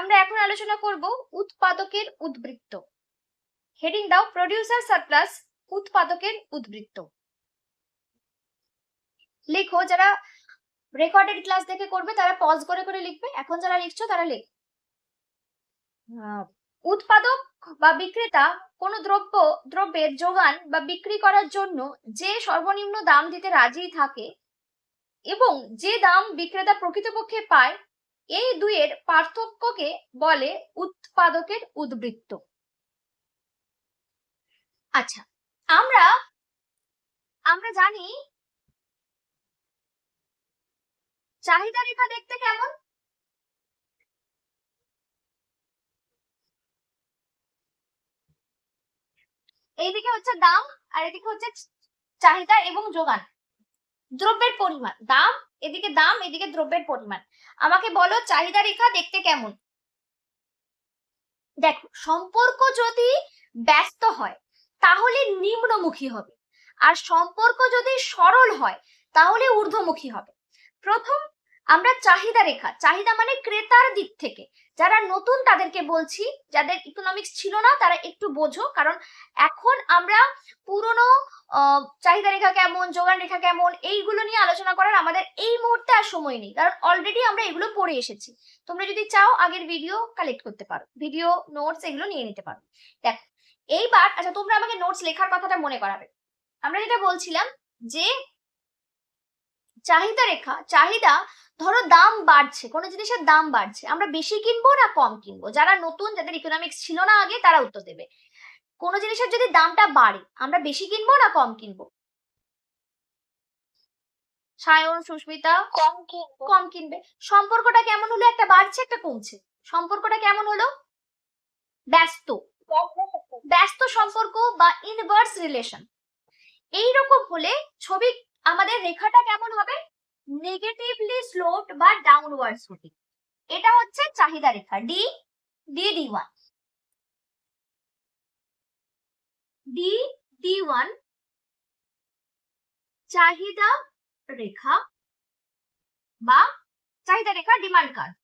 আমরা এখন আলোচনা করব উৎপাদকের উদ্বৃত্ত। হেডিং দাও প্রডিউসার সারপ্লাস উৎপাদকের উদ্বৃত্ত। লেখো, যারা রেকর্ডেড ক্লাস দেখে করবে, তারা পজ করে করে লিখবে। এখন যারা লিখছো, তারা লেখ। উৎপাদক বা বিক্রেতা কোনো দ্রব্য, দ্রব্যের যোগান বা বিক্রি করার জন্য যে সর্বনিম্ন দাম দিতে রাজি থাকে এবং যে দাম বিক্রেতা প্রকৃতপক্ষে পায় এই দুইয়ের পার্থক্যকে বলে উৎপাদকের উদ্বৃত্ত। আচ্ছা আমরা আমরা জানি চাহিদা রেখা দেখতে কেমন? এইদিকে হচ্ছে দাম আর এদিকে হচ্ছে চাহিদা এবং যোগান। দ্রব্যের পরিমাণ, দাম এদিকে দাম, এদিকে দ্রব্যের পরিমাণ। আমাকে বলো চাহিদা রেখা দেখতে কেমন? দেখো, সম্পর্ক যদি ব্যস্ত হয়, তাহলে নিম্নমুখী হবে। আর সম্পর্ক যদি সরল হয়, তাহলে ঊর্ধ্বমুখী হবে। প্রথম আমরা চাহিদা রেখা, চাহিদা মানে ক্রেতার দিক থেকে। যারা নতুন তাদেরকে বলছি, যাদের ইকোনমিক্স ছিল না, তারা একটু বোঝো, কারণ এখন আমরা পুরনো চাহিদা রেখা কেমন, যোগান রেখা কেমন, এইগুলো নিয়ে আলোচনা করার আমাদের এই মুহূর্তে আর সময় নেই। কারণ অলরেডি আমরা এগুলো পড়ে এসেছি। তোমরা যদি চাও, আগের ভিডিও কালেক্ট করতে পারো। ভিডিও নোটস এগুলো নিয়ে নিতে পারো। দেখো, এইবার আচ্ছা তোমরা আমাকে নোটস লেখার কথাটা মনে করাবে। আমরা যেটা বলছিলাম যে চাহিদা রেখা চাহিদা ধরো দাম বাড়ছে কোনো জিনিসের দাম বাড়ছে আমরা বেশি কিনবো না কম কিনবো? যারা নতুন যাদের ইকোনমিক্স ছিল না আগে তারা উত্তর দেবে। কোনো জিনিসের যদি দামটা বাড়ে আমরা বেশি কিনবো না কম কিনবো? সায়ন সুস্মিতা? কম কিনবো। কম কিনবে। সম্পর্কটা কেমন হলো? একটা বাড়ছে একটা কমছে। সম্পর্কটা কেমন হলো? ব্যস্ত। ব্যস্ত। সম্পর্ক বা ইনভার্স রিলেশন এইরকম হলে ছবি আমাদের রেখাটা কেমন হবে? নেগেটিভলি স্লোপ বা ডাউনওয়ার্ড স্লোপিং এটা হচ্ছে চাহিদা রেখা D D D one D D one চাহিদা রেখা বা চাহিদা রেখা ডিমান্ড কার্ড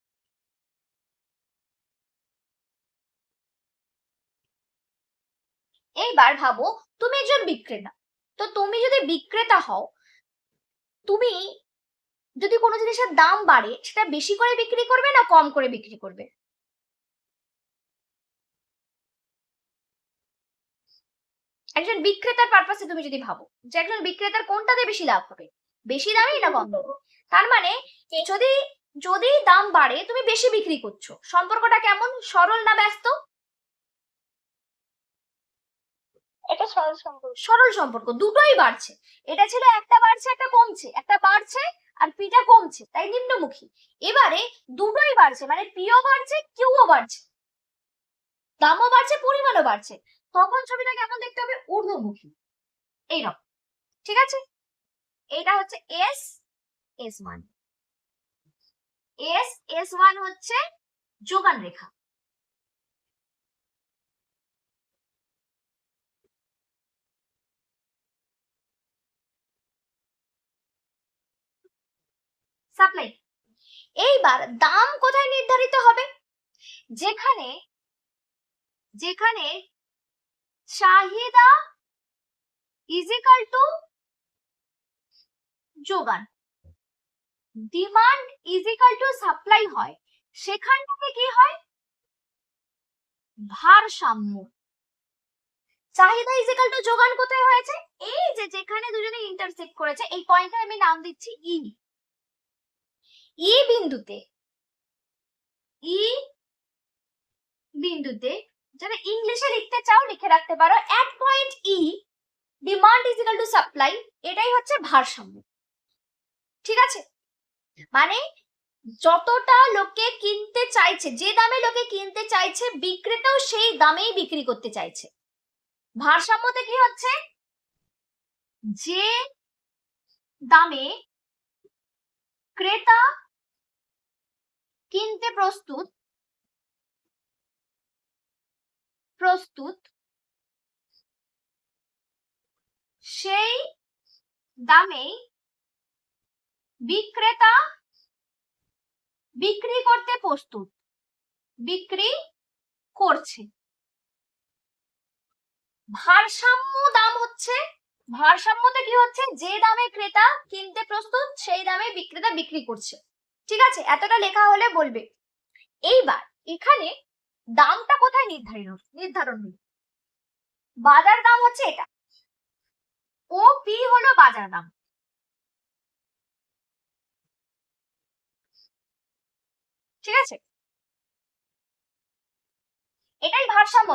এইবার ভাবো, তুমি একজন বিক্রেতা, তো তুমি যদি বিক্রেতা হও তুমি যদি কোনো জিনিসের দাম বাড়ে, সেটা বেশি করে বিক্রি করবে না কম করে বিক্রি করবে? একজন বিক্রেতার পারপাসে তুমি যদি ভাবো যে একজন বিক্রেতার কোনটাতে বেশি লাভ হবে, বেশি দামে না কম দামে? তার মানে যদি যদি দাম বাড়ে, তুমি বেশি বিক্রি করছ। সম্পর্কটা কেমন? সরল না ব্যস্ত? এটা সরল সম্পর্ক। সরল সম্পর্ক, দুটোই বাড়ছে। এটা ছিল একটা বাড়ছে, একটা কমছে। একটা বাড়ছে আর পিটা কমছে, তাই নিম্নমুখী। এবারে দুটোই বাড়ছে মানে পিও বাড়ছে, কিউও বাড়ছে। দামও বাড়ছে, পরিমাণও বাড়ছে। তখন ছবিটা কেমন দেখতে হবে ঊর্ধ্বমুখী। এইরকম। ঠিক আছে? এটা হচ্ছে S S one S S one হচ্ছে যোগান রেখা। সাপ্লাই এইবার দাম কোথায় নির্ধারিত হবে? যেখানে যেখানে চাহিদা ইজিক্যাল টু যোগান। ডিমান্ড ইজিক্যাল টু সাপ্লাই হয়। সেখানটাতে কি হয়? ভারসাম্য। চাহিদা ইজিক্যাল টু যোগান কোথায় হয়েছে? এই যে যেখানে দুজনে ইন্টারসেক্ট করেছে, এই পয়েন্টে আমি নাম দিচ্ছি ই ই বিন্দুতে ই বিন্দুতে যারা ইংলিশে লিখতে চাও, লিখে রাখতে পারো। At point E demand is equal to supply এটাই হচ্ছে ভারসাম্য। ঠিক আছে? মানে যতটা লোকে কিনতে চাইছে, যে দামে লোকে কিনতে চাইছে, বিক্রেতাও সেই দামেই বিক্রি করতে চাইছে। ভারসাম্যতে কি হচ্ছে যে দামে ক্রেতা কিনতে প্রস্তুত প্রস্তুত, সেই দামে বিক্রেতা বিক্রি করতে প্রস্তুত, বিক্রি করছে। ভারসাম্য দাম হচ্ছে, ভারসাম্যতে কি হচ্ছে? যে দামে ক্রেতা কিনতে প্রস্তুত, সেই দামে বিক্রেতা বিক্রি করছে। ঠিক আছে, এতটা লেখা হলে বলবে। এইবার এখানে দামটা কোথায় নির্ধারণ নির্ধারণ হলো? বাজার দাম হচ্ছে এটা। ও পি হলো বাজার দাম। ঠিক আছে? এটাই ভারসাম্য।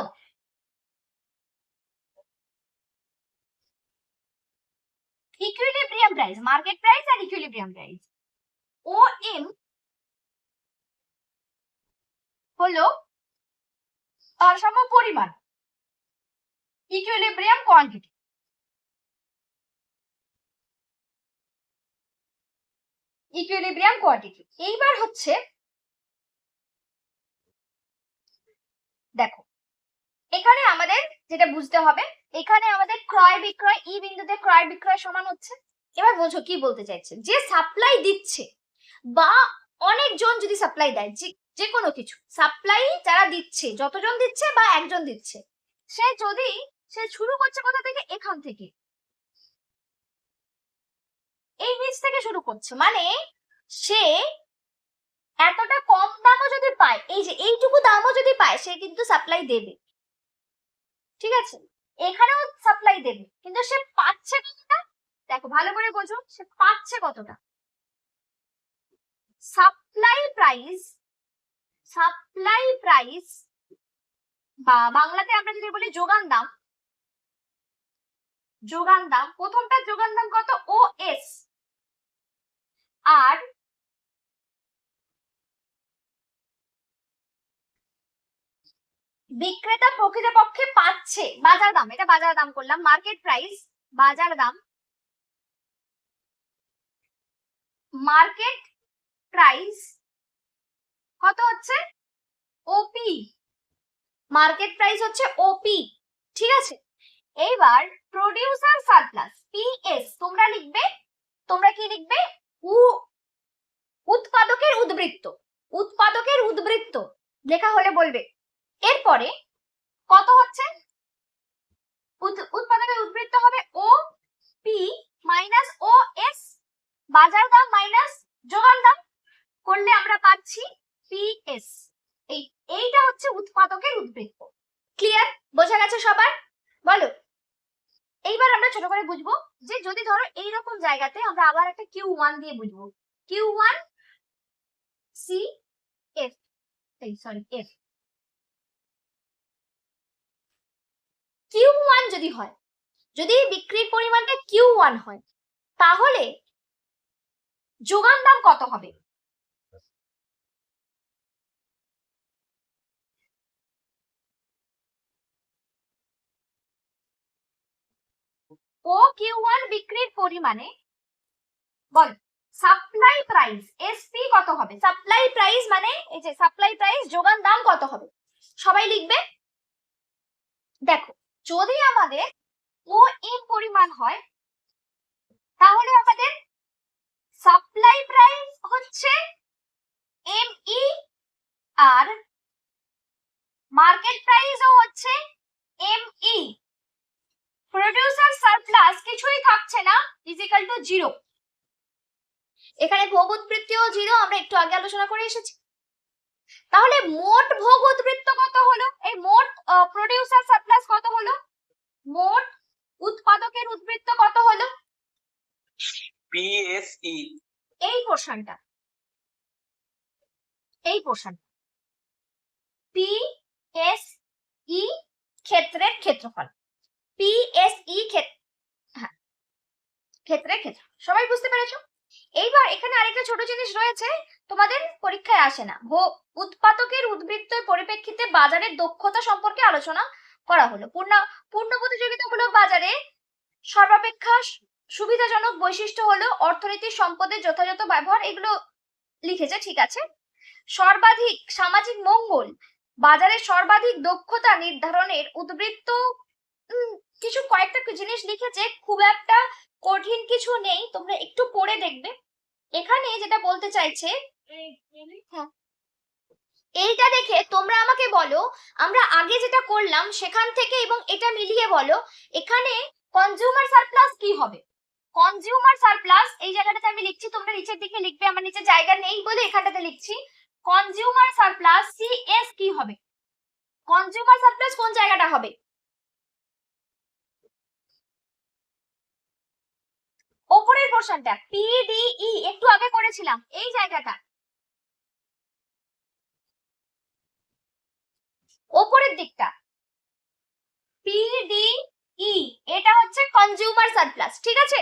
ইকুইলিব্রিয়াম প্রাইস মার্কেট প্রাইস আর ইকুইলিব্রিয়াম প্রাইস ও এম হলো ভারসাম্য পরিমাণ ইকুইলিব্রিয়াম কোয়ান্টিটি ইকুইলিব্রিয়াম কোয়ান্টিটি এইবার হচ্ছে দেখো, এখানে আমাদের যেটা বুঝতে হবে, এখানে আমাদের ক্রয় বিক্রয় ই বিন্দুতে ক্রয় বিক্রয় সমান হচ্ছে। এবার বোঝো কি বলতে চাইছে? যে সাপ্লাই দিচ্ছে বা অনেকজন যদি সাপ্লাই দেয়, যে কোনো কিছু সাপ্লাই যারা দিচ্ছে, যতজন দিচ্ছে বা একজন দিচ্ছে, সে যদি, সে শুরু করছে কোথা থেকে? এখান থেকে। এই নিচ থেকে শুরু করছে। মানে সে এতটা কম দামও যদি পায়, এই যে এইটুকু দামও যদি পায়, সে কিন্তু সাপ্লাই দেবে। ঠিক আছে? এখানেও সাপ্লাই দেবে। কিন্তু সে পাচ্ছে কতটা? দেখো, ভালো করে বোঝো, সে পাচ্ছে কতটা? সাপ্লাই প্রাইস সাপ্লাই প্রাইস বা বাংলাতে আমরা যদি বলি যোগান দাম যোগান দাম, প্রথমটা যোগান দাম কত? ও এস আর বিক্রেতা প্রকৃতপক্ষে পাচ্ছে বাজার দাম, এটা বাজার দাম করলাম মার্কেট প্রাইস বাজার দাম মার্কেট প্রাইস? কত হচ্ছে? ওপি মার্কেট প্রাইস হচ্ছে ওপি ঠিক আছে? এইবার প্রোডিউসার সারপ্লাস পিএস তোমরা লিখবে? তোমরা কি লিখবে? উ, উৎপাদকের উদ্বৃত্ত। উৎপাদকের উদ্বৃত্ত। লেখা হলে বলবে। এরপরে কত হচ্ছে? উৎপাদকের উদ্বৃত্ত হবে O P minus O S বাজার দাম মাইনাস যোগান দাম করলে আমরা পাচ্ছি পিএস এই, এইটা হচ্ছে উৎপাদকের উদ্বৃত্ত। ক্লিয়ার বোঝা গেছে সবার? বলো। এইবার আমরা ছোট করে বুঝব যে যদি ধরো এইরকম জায়গাতে আমরা আবার একটা কিউ ওয়ান দিয়ে বুঝব। কিউ ওয়ান সি এফ এই সরি এফ কিউ ওয়ান যদি হয়, যদি বিক্রির পরিমাণটা কিউ ওয়ান হয়, তাহলে যোগান দাম কত হবে? ও কিউ ওয়ান বিক্রির পরিমাণে বল সাপ্লাই প্রাইস এসপি কত হবে? সাপ্লাই প্রাইস মানে এই যে সাপ্লাই প্রাইস যোগান দাম কত হবে? সবাই লিখবে? দেখো, যদি আমাদের ও এম পরিমাণ হয়, তাহলে আমাদের সাপ্লাই প্রাইস হচ্ছে এম ই আর মার্কেট প্রাইসও হচ্ছে এম ই প্রোডিউসার সারপ্লাস কিছুই থাকছে না ইজিক্যাল টু জিরো এখানে ভোগ উৎবৃত্তিও জিরো আমরা একটু আগে আলোচনা করে এসেছি। তাহলে মোট ভোগ উদ্বৃত্ত কত হলো? এই মোট প্রোডিউসার সারপ্লাস কত হলো? মোট উৎপাদকের উদ্বৃত্ত কত হলো? পিএসই এই পোর্শনটা এই পোর্শন পি এস ই ক্ষেত্রের ক্ষেত্রফল। পি এস ই হ্যাঁ ক্ষেত্রের ক্ষেত্র, সবাই বুঝতে পেরেছ? এইবার এখানে আরেকটা ছোট জিনিস রয়েছে, তোমাদের পরীক্ষায় আসে না। উৎপাদকের উদ্বৃত্তের পরিপ্রেক্ষিতে বাজারের দক্ষতা সম্পর্কে আলোচনা করা হলো। পূর্ণ পূর্ণ প্রতিযোগিতামূলক বাজারে সর্বাপেক্ষা সুবিধাজনক বৈশিষ্ট্য হলো অর্থনীতির সম্পদের যথাযথ ব্যবহার, এগুলো লিখেছে, ঠিক আছে? সর্বাধিক সামাজিক মঙ্গল বাজারের সর্বাধিক দক্ষতা নির্ধারণের উদ্বৃত্ত কিছু কয়েকটা জিনিস লিখেছে, খুব একটা কঠিন কিছু নেই, তোমরা একটু পড়ে দেখবে। এখানে যেটা বলতে চাইছে হ্যাঁ এইটা দেখে তোমরা আমাকে বলো, আমরা আগে যেটা করলাম সেখান থেকে এবং এটা মিলিয়ে বলো, এখানে কনজিউমার সারপ্লাস কি হবে? কনজিউমার সারপ্লাস এই জায়গাটাতে আমি লিখছি, তোমরা নিচের দিকে লিখবে, আমার নিচে জায়গা নেই বলে এখানটাতে লিখছি। কনজিউমার সারপ্লাস সিএস কি হবে? কনজিউমার সারপ্লাস কোন জায়গাটা হবে ওপরের পোর্শনটা পিডিই একটু আগে করেছিলাম, এই জায়গাটা। ওপরের দিকটা। পিডিই এটা হচ্ছে কনজিউমার সারপ্লাস ঠিক আছে?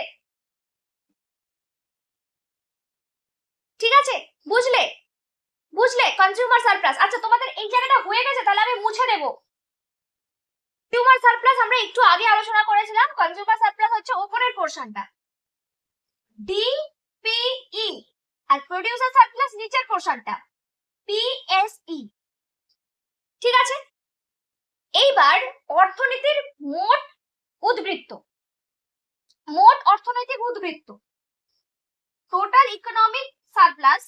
ঠিক আছে? বুঝলে? বুঝলে? কনজিউমার সারপ্লাস আচ্ছা তোমাদের এই জায়গাটা হয়ে গেছে, তাহলে আমি মুছে দেব। কনজিউমার সারপ্লাস আমরা একটু আগে আলোচনা করেছিলাম কনজিউমার সারপ্লাস হচ্ছে ওপরের পোর্শনটা ডিপিই আর প্রোডিউসার সারপ্লাস নিচের পোর্শনটা পিএসই ঠিক আছে? এইবার অর্থনীতির মোট উদ্বৃত্ত। মোট অর্থনৈতিক উদ্বৃত্ত। টোটাল ইকোনমিক সারপ্লাস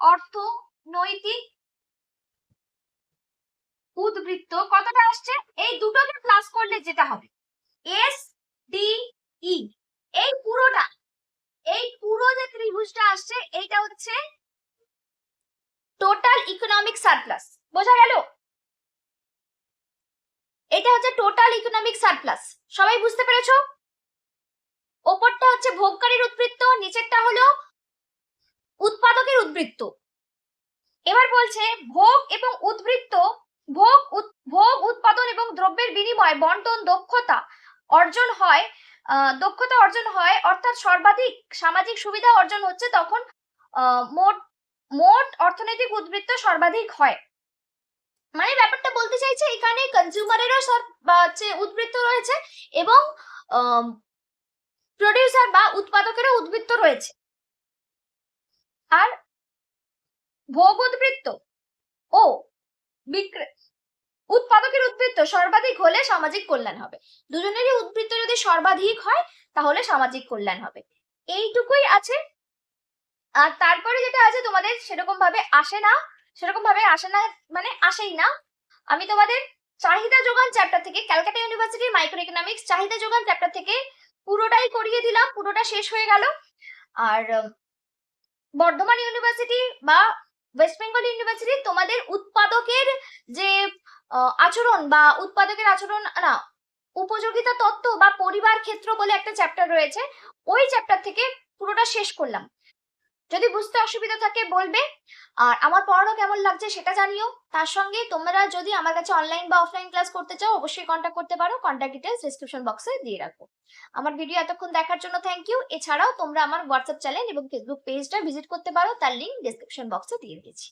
অর্থনৈতিক উদ্বৃত্ত কতটা আসছে? এই দুটোকে প্লাস করলে যেটা হবে। এস ডি ই এই পুরোটা, এই পুরো যে ত্রিভুজটা আসছে, এইটা হচ্ছে টোটাল ইকোনমিক সারপ্লাস বোঝা গেল? এটা হচ্ছে টোটাল ইকোনমিক সারপ্লাস সবাই বুঝতে পেরেছ? ওপরটা হচ্ছে ভোগকারীর উদ্বৃত্ত নিচেরটা হলো উৎপাদকের উদ্বৃত্ত এবার বলছে, ভোগ এবং উদ্বৃত্ত ভোগ ভোগ, উৎপাদন এবং দ্রব্যের বিনিময়, বন্টন, দক্ষতা অর্জন হয় দক্ষতা অর্জন হয়, অর্থাৎ সর্বাধিক সামাজিক সুবিধা অর্জন হচ্ছে তখন মোট মোট অর্থনৈতিক উদ্বৃত্ত সর্বাধিক হয়। মানে ব্যাপারটা বলতে চাইছে এখানে কনজিউমারেরও উদ্বৃত্ত রয়েছে এবং প্রডিউসার বা উৎপাদকেরও উদ্বৃত্ত রয়েছে। আর ভোগ উদ্বৃত্ত ও বিক্রয় উৎপাদকের উদ্বৃত্ত সর্বাধিক হলে সামাজিক কল্যাণ হবে। দুজনেরই উদ্বৃত্ত যদি সর্বাধিক হয়, তাহলে সামাজিক কল্যাণ হবে। এইটুকুই আছে। আর তারপরে যেটা আছে তোমাদের সেরকম ভাবে আসে না। সেরকম ভাবে আসে না মানে আসেই না। আমি তোমাদের চাহিদা যোগান চ্যাপ্টার থেকে ক্যালকাটা ইউনিভার্সিটির মাইক্রো ইকোনমিক্স চাহিদা যোগান চ্যাপ্টার থেকে পুরোটাই করিয়ে দিলাম। পুরোটা শেষ হয়ে গেল। আর বর্ধমান ইউনিভার্সিটি বা ওয়েস্ট বেঙ্গল ইউনিভার্সিটি তোমাদের উৎপাদকের যে আচরণ বা উৎপাদকের আচরণ, না, উপযোগিতা তত্ত্ব বা পরিবার ক্ষেত্র বলে একটা চ্যাপ্টার রয়েছে। ওই চ্যাপ্টার থেকে পুরোটা শেষ করলাম। যদি বুঝতে অসুবিধা থাকে বলবে। আর আমার পড়ানো কেমন লাগছে সেটা জানিও। তার সঙ্গে তোমরা যদি আমার কাছে অনলাইন বা অফলাইন ক্লাস করতে চাও, অবশ্যই কন্ট্যাক্ট করতে পারো। কন্ট্যাক্ট ডিটেলস ডিসক্রিপশন বক্সে দিয়ে রাখব। আমার ভিডিও এতক্ষণ দেখার জন্য থ্যাংক ইউ এছাড়াও তোমরা আমার হোয়াটসঅ্যাপ চ্যানেল এবং ফেসবুক পেজটা ভিজিট করতে পারো। তার লিঙ্ক ডিসক্রিপশন বক্সে দিয়ে দিয়েছি